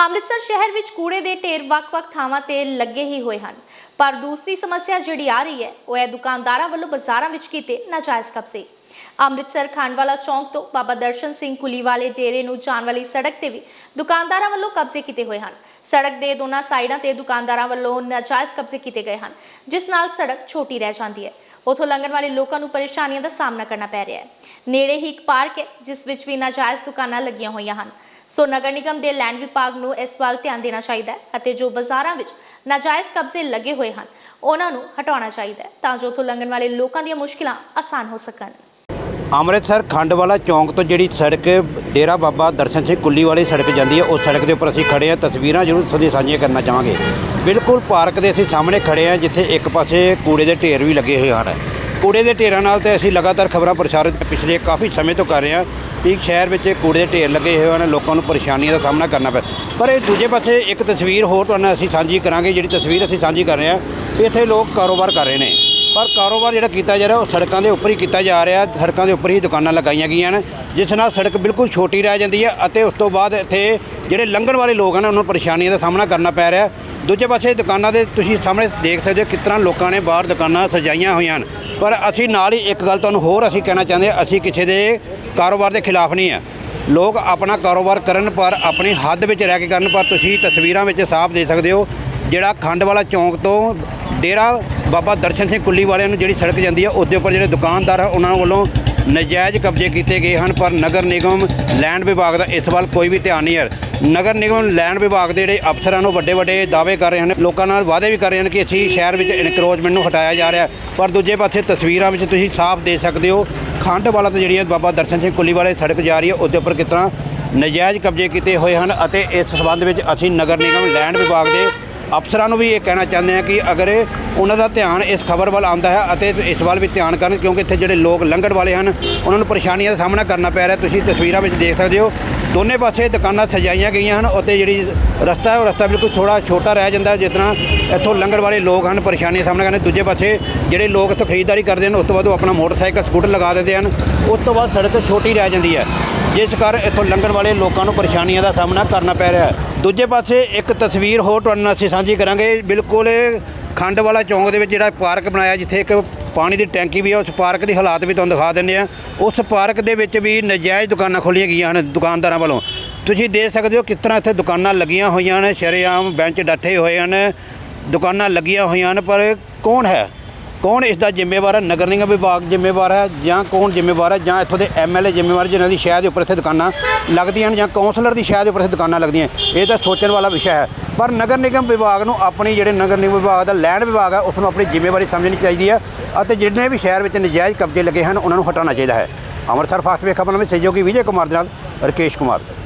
ਅੰਮ੍ਰਿਤਸਰ ਸ਼ਹਿਰ ਵਿੱਚ ਕੂੜੇ ਦੇ ਢੇਰ ਵੱਖ-ਵੱਖ ਥਾਵਾਂ ਤੇ ਲੱਗੇ ਹੀ ਹੋਏ ਹਨ। ਪਰ ਦੂਸਰੀ ਸਮੱਸਿਆ ਜਿਹੜੀ ਆ ਰਹੀ ਹੈ, ਉਹ ਹੈ ਦੁਕਾਨਦਾਰਾਂ ਵੱਲੋਂ ਬਾਜ਼ਾਰਾਂ ਵਿੱਚ ਕੀਤੇ ਨਾਜਾਇਜ਼ ਕਬਜ਼ੇ। ਅੰਮ੍ਰਿਤਸਰ ਖਾਂਡਵਾਲਾ ਚੌਂਕ ਤੋਂ ਬਾਬਾ ਦਰਸ਼ਨ ਸਿੰਘ ਕੁਲੀ ਵਾਲੇ ਡੇਰੇ ਨੂੰ ਜਾਣ ਵਾਲੀ ਸੜਕ ਤੇ ਵੀ ਦੁਕਾਨਦਾਰਾਂ ਵੱਲੋਂ ਕਬਜ਼ੇ ਕੀਤੇ ਹੋਏ ਹਨ। ਸੜਕ ਦੇ ਦੋਨਾਂ ਸਾਈਡਾਂ ਤੇ ਦੁਕਾਨਦਾਰਾਂ ਵੱਲੋਂ ਨਾਜਾਇਜ਼ ਕਬਜ਼ੇ ਕੀਤੇ ਗਏ ਹਨ, ਜਿਸ ਨਾਲ ਸੜਕ ਛੋਟੀ ਰਹਿ ਜਾਂਦੀ ਹੈ। ਉਥੋਂ ਲੰਘਣ ਵਾਲੇ ਲੋਕਾਂ ਨੂੰ ਪਰੇਸ਼ਾਨੀਆਂ ਦਾ ਸਾਹਮਣਾ ਕਰਨਾ ਪੈ ਰਿਹਾ ਹੈ। ਨੇੜੇ ਹੀ ਇੱਕ ਪਾਰਕ ਹੈ, ਜਿਸ ਵਿੱਚ ਵੀ ਨਾਜਾਇਜ਼ ਦੁਕਾਨਾਂ ਲੱਗੀਆਂ ਹੋਈਆਂ ਹਨ। ਸੋ ਨਗਰ ਨਿਗਮ ਦੇ ਲੈਂਡ ਵਿਭਾਗ ਨੂੰ ਇਸ ਵੱਲ ਧਿਆਨ ਦੇਣਾ ਚਾਹੀਦਾ ਹੈ ਅਤੇ ਜੋ ਬਾਜ਼ਾਰਾਂ ਵਿੱਚ ਨਾਜਾਇਜ਼ ਕਬਜ਼ੇ ਲੱਗੇ ਹੋਏ ਹਨ, ਉਹਨਾਂ ਨੂੰ ਹਟਾਉਣਾ ਚਾਹੀਦਾ ਹੈ ਤਾਂ ਜੋ ਉੱਥੋਂ ਲੰਘਣ ਵਾਲੇ ਲੋਕਾਂ ਦੀਆਂ ਮੁਸ਼ਕਲਾਂ ਆਸਾਨ ਹੋ ਸਕਣ। ਅੰਮ੍ਰਿਤਸਰ ਖੰਡਵਾਲਾ ਚੌਂਕ ਤੋਂ ਜਿਹੜੀ ਸੜਕ ਡੇਰਾ ਬਾਬਾ ਦਰਸ਼ਨ ਸਿੰਘ ਕੁੱਲੀ ਵਾਲੀ ਸੜਕ ਜਾਂਦੀ ਹੈ, ਉਸ ਸੜਕ ਦੇ ਉੱਪਰ ਅਸੀਂ ਖੜੇ ਹਾਂ। ਤਸਵੀਰਾਂ ਜ਼ਰੂਰ ਤੁਹਾਡੀ ਸਾਂਝੀਆਂ ਕਰਨਾ ਚਾਹਾਂਗੇ। ਬਿਲਕੁਲ ਪਾਰਕ ਦੇ ਅਸੀਂ ਸਾਹਮਣੇ ਖੜੇ ਹਾਂ, ਜਿੱਥੇ ਇੱਕ ਪਾਸੇ ਕੂੜੇ ਦੇ ਢੇਰ ਵੀ ਲੱਗੇ ਹੋਏ ਹਨ। ਕੂੜੇ ਦੇ ਢੇਰਾਂ ਨਾਲ ਤੇ ਅਸੀਂ ਲਗਾਤਾਰ ਖਬਰਾਂ ਪ੍ਰਸਾਰਿਤ ਪਿਛਲੇ ਕਾਫੀ ਸਮੇਂ ਤੋਂ ਕਰ ਰਹੇ ਹਾਂ। ਵੀ ਸ਼ਹਿਰ ਵਿੱਚ ਕੂੜੇ ਦੇ ਢੇਰ ਲੱਗੇ ਹੋਏ ਹਨ, ਲੋਕਾਂ ਨੂੰ ਪਰੇਸ਼ਾਨੀਆਂ ਦਾ ਸਾਹਮਣਾ ਕਰਨਾ ਪਿਆ। ਪਰ ਇਹ ਦੂਜੇ ਪਾਸੇ ਇੱਕ ਤਸਵੀਰ ਹੋਰ ਤੁਹਾਨੂੰ ਅਸੀਂ ਸਾਂਝੀ ਕਰਾਂਗੇ, ਜਿਹੜੀ ਤਸਵੀਰ ਅਸੀਂ ਸਾਂਝੀ ਕਰ ਰਹੇ ਹਾਂ। ਵੀ ਇੱਥੇ ਲੋਕ ਕਾਰੋਬਾਰ ਕਰ ਰਹੇ ਨੇ। ਪਰ ਕਾਰੋਬਾਰ ਜਿਹੜਾ ਕੀਤਾ ਜਾ ਰਿਹਾ, ਉਹ ਸੜਕਾਂ ਦੇ ਉੱਪਰ ਹੀ ਕੀਤਾ ਜਾ ਰਿਹਾ। ਸੜਕਾਂ ਦੇ ਉੱਪਰ ਹੀ ਦੁਕਾਨਾਂ ਲਗਾਈਆਂ ਗਈਆਂ ਨੇ ਜਿਸ ਨਾਲ ਸੜਕ ਬਿਲਕੁਲ ਛੋਟੀ ਰਹਿ ਜਾਂਦੀ ਹੈ ਅਤੇ ਉਸ ਤੋਂ ਬਾਅਦ ਇੱਥੇ ਜਿਹੜੇ ਲੰਘਣ ਵਾਲੇ ਲੋਕ ਹਨ, ਉਹਨਾਂ ਨੂੰ ਪਰੇਸ਼ਾਨੀਆਂ ਦਾ ਸਾਹਮਣਾ ਕਰਨਾ ਪੈ ਰਿਹਾ। ਦੂਜੇ ਪਾਸੇ ਦੁਕਾਨਾਂ ਦੇ ਤੁਸੀਂ ਸਾਹਮਣੇ ਦੇਖ ਸਕਦੇ ਹੋ ਕਿਸ ਤਰ੍ਹਾਂ ਲੋਕਾਂ ਨੇ ਬਾਹਰ ਦੁਕਾਨਾਂ ਸਜਾਈਆਂ ਹੋਈਆਂ ਹਨ। ਪਰ ਅਸੀਂ ਨਾਲ ਹੀ ਇੱਕ ਗੱਲ ਤੁਹਾਨੂੰ ਹੋਰ ਅਸੀਂ ਕਹਿਣਾ ਚਾਹੁੰਦੇ ਹਾਂ, ਅਸੀਂ ਕਿਸੇ ਦੇ ਕਾਰੋਬਾਰ ਦੇ ਖਿਲਾਫ ਨਹੀਂ ਆ ਲੋਕ ਆਪਣਾ ਕਾਰੋਬਾਰ ਕਰਨ ਪਰ ਆਪਣੀ ਹੱਦ ਵਿੱਚ ਰਹਿ ਕੇ ਕਰਨ ਪਰ ਤੁਸੀਂ ਤਸਵੀਰਾਂ ਵਿੱਚ ਸਾਫ਼ ਦੇ ਸਕਦੇ ਹੋ, ਜਿਹੜਾ ਖੰਡ ਵਾਲਾ ਚੌਂਕ ਤੋਂ ਡੇਰਾ ਬਾਬਾ ਦਰਸ਼ਨ ਸਿੰਘ ਕੁੱਲੀ ਵਾਲਿਆਂ ਨੂੰ ਜਿਹੜੀ ਸੜਕ ਜਾਂਦੀ ਹੈ ਉਸ ਦੇ ਉੱਪਰ ਜਿਹੜੇ ਦੁਕਾਨਦਾਰ ਆ, ਉਹਨਾਂ ਵੱਲੋਂ ਨਜਾਇਜ਼ ਕਬਜ਼ੇ ਕੀਤੇ ਗਏ ਹਨ। ਪਰ ਨਗਰ ਨਿਗਮ, ਲੈਂਡ ਵਿਭਾਗ ਦਾ ਇਸ ਵੱਲ ਕੋਈ ਵੀ ਧਿਆਨ ਨਹੀਂ ਹੈ। ਨਗਰ ਨਿਗਮ ਲੈਂਡ ਵਿਭਾਗ ਦੇ ਜਿਹੜੇ ਅਫਸਰਾਂ ਉਹ ਵੱਡੇ ਵੱਡੇ ਦਾਅਵੇ ਕਰ ਰਹੇ ਹਨ, ਲੋਕਾਂ ਨਾਲ ਵਾਅਦੇ ਵੀ ਕਰ ਰਹੇ ਹਨ ਕਿ ਅਸੀਂ ਸ਼ਹਿਰ ਵਿੱਚ ਇਨਕਰੋਚਮੈਂਟ ਨੂੰ ਹਟਾਇਆ ਜਾ ਰਿਹਾ ਪਰ ਦੂਜੇ ਪਾਸੇ ਤਸਵੀਰਾਂ ਵਿੱਚ ਤੁਸੀਂ ਸਾਫ਼ ਦੇ ਸਕਦੇ ਹੋ, ਖੰਡ ਵਾਲਾ ਤੋਂ ਜਿਹੜੀਆਂ ਬਾਬਾ ਦਰਸ਼ਨ ਸਿੰਘ ਕੁੱਲੀ ਵਾਲੇ ਸੜਕ ਜਾ ਰਹੀ ਹੈ ਉਸ ਦੇ ਉੱਪਰ ਕਿਸ ਤਰ੍ਹਾਂ ਨਜਾਇਜ਼ ਕਬਜ਼ੇ ਕੀਤੇ ਹੋਏ ਹਨ ਅਤੇ ਇਸ ਸੰਬੰਧ ਵਿੱਚ ਅਸੀਂ ਨਗਰ ਨਿਗਮ ਲੈਂਡ ਵਿਭਾਗ ਦੇ ਅਫਸਰਾਂ ਨੂੰ ਵੀ ਇਹ ਕਹਿਣਾ ਚਾਹੁੰਦੇ ਹਾਂ ਕਿ ਅਗਰ ਉਹਨਾਂ ਦਾ ਧਿਆਨ ਇਸ ਖਬਰ ਵੱਲ ਆਉਂਦਾ ਹੈ ਅਤੇ ਇਸ ਵੱਲ ਵੀ ਧਿਆਨ ਕਰਨ, ਕਿਉਂਕਿ ਇੱਥੇ ਜਿਹੜੇ ਲੋਕ ਲੰਘਣ ਵਾਲੇ ਹਨ, ਉਹਨਾਂ ਨੂੰ ਪਰੇਸ਼ਾਨੀਆਂ ਦਾ ਸਾਹਮਣਾ ਕਰਨਾ ਪੈ ਰਿਹਾ। ਤੁਸੀਂ ਤਸਵੀਰਾਂ ਵਿੱਚ ਦੇਖ ਸਕਦੇ ਹੋ, ਦੋਨੇ ਪਾਸੇ ਦੁਕਾਨਾਂ ਸਜਾਈਆਂ ਗਈਆਂ ਹਨ ਅਤੇ ਜਿਹੜੀ ਰਸਤਾ ਹੈ, ਉਹ ਰਸਤਾ ਬਿਲਕੁਲ ਥੋੜਾ ਛੋਟਾ ਰਹਿ ਜਾਂਦਾ ਜਿਸ ਤਰ੍ਹਾਂ ਇੱਥੋਂ ਲੰਘਣ ਵਾਲੇ ਲੋਕ ਹਨ, ਪਰੇਸ਼ਾਨੀਆਂ ਦਾ ਸਾਹਮਣਾ ਕਰਨੇ। ਦੂਜੇ ਪਾਸੇ ਜਿਹੜੇ ਲੋਕ ਇੱਥੋਂ ਖਰੀਦਦਾਰੀ ਕਰਦੇ ਹਨ, ਉਸ ਤੋਂ ਬਾਅਦ ਉਹ ਆਪਣਾ ਮੋਟਰਸਾਈਕਲ, ਸਕੂਟਰ ਲਗਾ ਦਿੰਦੇ ਹਨ। ਉਸ ਤੋਂ ਬਾਅਦ ਸੜਕ ਛੋਟੀ ਰਹਿ ਜਾਂਦੀ ਹੈ, ਜਿਸ ਕਾਰਨ ਇੱਥੋਂ ਲੰਘਣ ਵਾਲੇ ਲੋਕਾਂ ਨੂੰ ਪਰੇਸ਼ਾਨੀਆਂ ਦਾ ਸਾਹਮਣਾ ਕਰਨਾ ਪੈ ਰਿਹਾ ਹੈ। ਦੂਜੇ ਪਾਸੇ ਇੱਕ ਤਸਵੀਰ ਹੋਰ ਤੁਹਾਡੇ ਨਾਲ ਅਸੀਂ ਸਾਂਝੀ ਕਰਾਂਗੇ। ਬਿਲਕੁਲ ਖੰਡ ਵਾਲਾ ਚੌਂਕ ਦੇ ਵਿੱਚ ਜਿਹੜਾ ਪਾਰਕ ਬਣਾਇਆ, ਜਿੱਥੇ ਇੱਕ ਪਾਣੀ ਦੀ ਟੈਂਕੀ ਵੀ ਹੈ ਉਸ ਪਾਰਕ ਦੀ ਹਾਲਾਤ ਵੀ ਤੁਹਾਨੂੰ ਦਿਖਾ ਦਿੰਦੇ ਆ। ਉਸ ਪਾਰਕ ਦੇ ਵਿੱਚ ਵੀ ਨਜਾਇਜ਼ ਦੁਕਾਨਾਂ ਖੋਲ੍ਹੀਆਂ ਗਈਆਂ ਹਨ ਦੁਕਾਨਦਾਰਾਂ ਵੱਲੋਂ। ਤੁਸੀਂ ਦੇਖ ਸਕਦੇ ਹੋ ਕਿਸ ਤਰ੍ਹਾਂ ਇੱਥੇ ਦੁਕਾਨਾਂ ਲੱਗੀਆਂ ਹੋਈਆਂ ਨੇ ਸ਼ਰੇਆਮ ਬੈਂਚ ਡੱਠੇ ਹੋਏ ਹਨ, ਦੁਕਾਨਾਂ ਲੱਗੀਆਂ ਹੋਈਆਂ ਹਨ, ਪਰ ਕੌਣ ਹੈ? ਕੌਣ ਇਸ ਦਾ ਜ਼ਿੰਮੇਵਾਰ ਹੈ? ਨਗਰ ਨਿਗਮ ਵਿਭਾਗ ਜ਼ਿੰਮੇਵਾਰ ਹੈ ਜਾਂ ਕੌਣ ਜ਼ਿੰਮੇਵਾਰ ਹੈ? ਜਾਂ ਇੱਥੋਂ ਦੇ ਐਮਐਲਏ ਜ਼ਿੰਮੇਵਾਰ ਜਿਨ੍ਹਾਂ ਦੀ ਸ਼ਹਿਰ ਦੇ ਉੱਪਰ ਇੱਥੇ ਦੁਕਾਨਾਂ ਲੱਗਦੀਆਂ ਹਨ ਜਾਂ ਕਾਉਂਸਲਰ ਦੀ ਸ਼ਹਿਰ ਦੇ ਉੱਪਰ ਇੱਥੇ ਦੁਕਾਨਾਂ ਲੱਗਦੀਆਂ ਇਹ ਤਾਂ ਸੋਚਣ ਵਾਲਾ ਵਿਸ਼ਾ ਹੈ। ਪਰ ਨਗਰ ਨਿਗਮ ਵਿਭਾਗ ਨੂੰ ਆਪਣੀ ਜਿਹੜੇ ਨਗਰ ਨਿਗਮ ਵਿਭਾਗ ਦਾ ਲੈਂਡ ਵਿਭਾਗ ਹੈ ਉਸ ਨੂੰ ਆਪਣੀ ਜ਼ਿੰਮੇਵਾਰੀ ਸਮਝਣੀ ਚਾਹੀਦੀ ਹੈ ਅਤੇ ਜਿੰਨੇ ਵੀ ਸ਼ਹਿਰ ਵਿੱਚ ਨਜਾਇਜ਼ ਕਬਜ਼ੇ ਲੱਗੇ ਹਨ, ਉਹਨਾਂ ਨੂੰ ਹਟਾਉਣਾ ਚਾਹੀਦਾ ਹੈ। ਅੰਮ੍ਰਿਤਸਰ ਫਾਸਟ ਵੇ ਖਬਰਾਂ ਵਿੱਚ ਸਹਿਯੋਗੀ ਵਿਜੇ ਕੁਮਾਰ ਦੇ ਨਾਲ ਰਕੇਸ਼ ਕੁਮਾਰ।